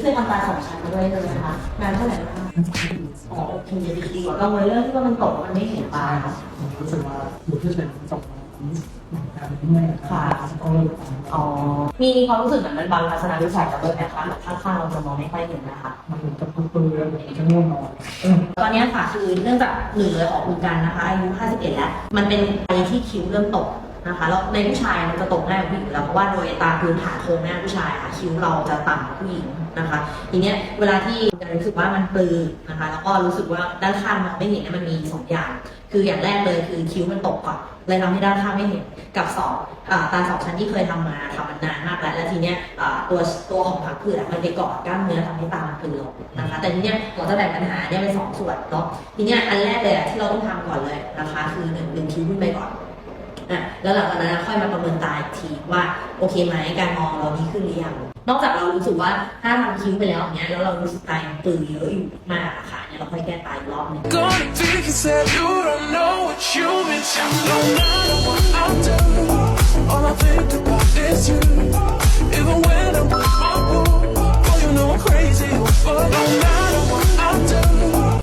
เคยทำตาสองชั้นมาด้วยเลยนะคะนานเท่าไหร่แล้วคะอ๋อโอเคดีกว่ากังวลเรื่องที่ว่ามันตกแล้วมันไม่เห็นตาใช่ครับผมรู้สึกว่าหลุดที่เฉยจบมาการที่ไม่ต้องเลิกอ๋อมีความรู้สึกเหมือนมันบังทัศนวิสัยกับเบิร์ดนะคะแบบข้างๆเราจะมองไม่ค่อยเห็นนะคะมันจะปื้อปื้อแล้วผมจะง่วงนอนตอนนี้ค่ะคือเนื่องจากหนึ่งเลยของคุณกันนะคะอายุ 51 แล้ว มันเป็นวัยที่คิ้วเริ่มตก นะคะแล้วในผู้ชายมันจะตกง่ายกว่าผู้หญิงอยู่แล้วเพราะว่าโดยตามพื้นฐานโครงหน้าผู้ชายค่ะคิ้วเราจะต่ำกว่าผู้หญิงนะคะทีเนี้ยเวลาที่จะรู้สึกว่ามันปลือนะคะแล้วก็รู้สึกว่าด้านข้างมองไม่เห็นเนี่ยมันมีสองอย่าง คืออย่างแรกเลยคือคิ้วมันตกก่อนเลยทำให้ด้านข้างไม่เห็นกับสองอตาสองชั้นที่เคยทำมาทำมันนานมากแล้วแล้วทีเนี้ยตัวตัวของผักผืดมันไปเกาะกล้ามเนื้อทำให้ตามันเป็นลงนะคะแต่ทีเนี้ยเราจะแบ่งปัญหาเนี่ยเป็นสองส่วนเนาะทีเนี้ยอันแรกเลยที่เราต้องทำก่อนเลยนะคะคือหนึ่งดึงคิ้วขึ้นไปก่อน นะแล้วหลังจากนั้นค่อยมาประเมินตาอีกทีว่าโอเคไหมการมองเราดีขึ้นหรือยังนอกจากเรารู้สึกว่าถ้าทำคิ้วไปแล้วอย่างเงี้ยแล้วเรารู้สึกตายังปลือเยอะอยู่มากอะค่ะเนี่ยเราค่อยแก้ตายรอบนึง